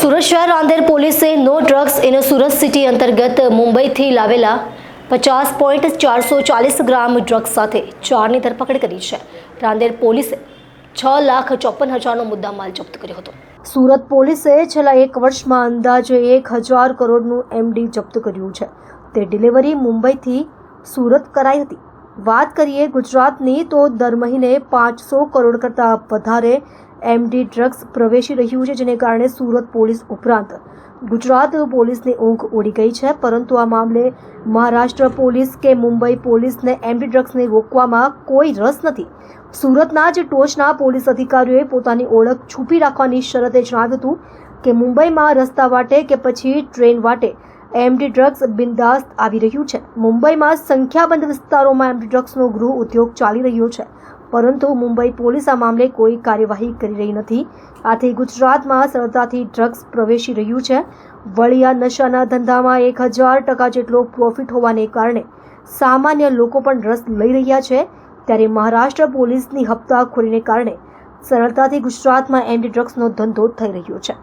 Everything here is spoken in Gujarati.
સુરત શહેર રાંદેર પોલીસે no drugs in Surat city અંતર્ગત મુંબઈથી લાવેલા પચાસ પોઈન્ટ ચારસો ચાલીસ ગ્રામ ડ્રગ્સ સાથે ચારની ધરપકડ કરી છે. રાંદેર પોલીસે છ લાખ ચોપન હજારનો મુદ્દા માલ જપ્ત કર્યો હતો. સુરત પોલીસે છેલ્લા એક વર્ષમાં અંદાજે એક હજાર કરોડનું એમડી જપ્ત કર્યું છે. તે ડિલિવરી મુંબઈથી સુરત કરાઈ હતી. વાત કરીએ ગુજરાતની, તો દર મહિને પાંચસો કરોડ કરતાં વધારે એમડી ડ્રગ્સ પ્રવેશી રહ્યું છે, જેને કારણે સુરત પોલીસ ઉપરાંત ગુજરાત પોલીસની ઊંઘ ઉડી ગઈ છે. પરંતુ આ મામલે મહારાષ્ટ્ર પોલીસ કે મુંબઈ પોલીસને એમડી ડ્રગ્સને રોકવામાં કોઈ રસ નથી. સુરતના જ ટોચના પોલીસ અધિકારીઓએ પોતાની ઓળખ છૂપી રાખવાની શરતે જણાવ્યું હતું કે મુંબઈમાં રસ્તા વાટે કે પછી ટ્રેન વાટે એમડી ડ્રગ્સ બિંદાસ્ત આવી રહ્યું છે. મુંબઈમાં સંખ્યાબંધ વિસ્તારોમાં એમડી ડ્રગ્સનો ગૃહ ઉદ્યોગ ચાલી રહ્યો છે. પરંતુ મુંબઈ પોલીસ આ મામલે કોઈ કાર્યવાહી કરી રહી નથી. આથી ગુજરાતમાં સરળતાથી ડ્રગ્સ પ્રવેશી રહ્યું છે. વળી આ નશાના ધંધામાં એક હજાર ટકા જેટલો પ્રોફિટ હોવાને કારણે સામાન્ય લોકો પણ રસ લઈ રહ્યા છે. ત્યારે મહારાષ્ટ્ર પોલીસની હપ્તાખોરીને કારણે સરળતાથી ગુજરાતમાં એન્ટી ડ્રગ્સનો ધંધો થઈ રહ્યો છે.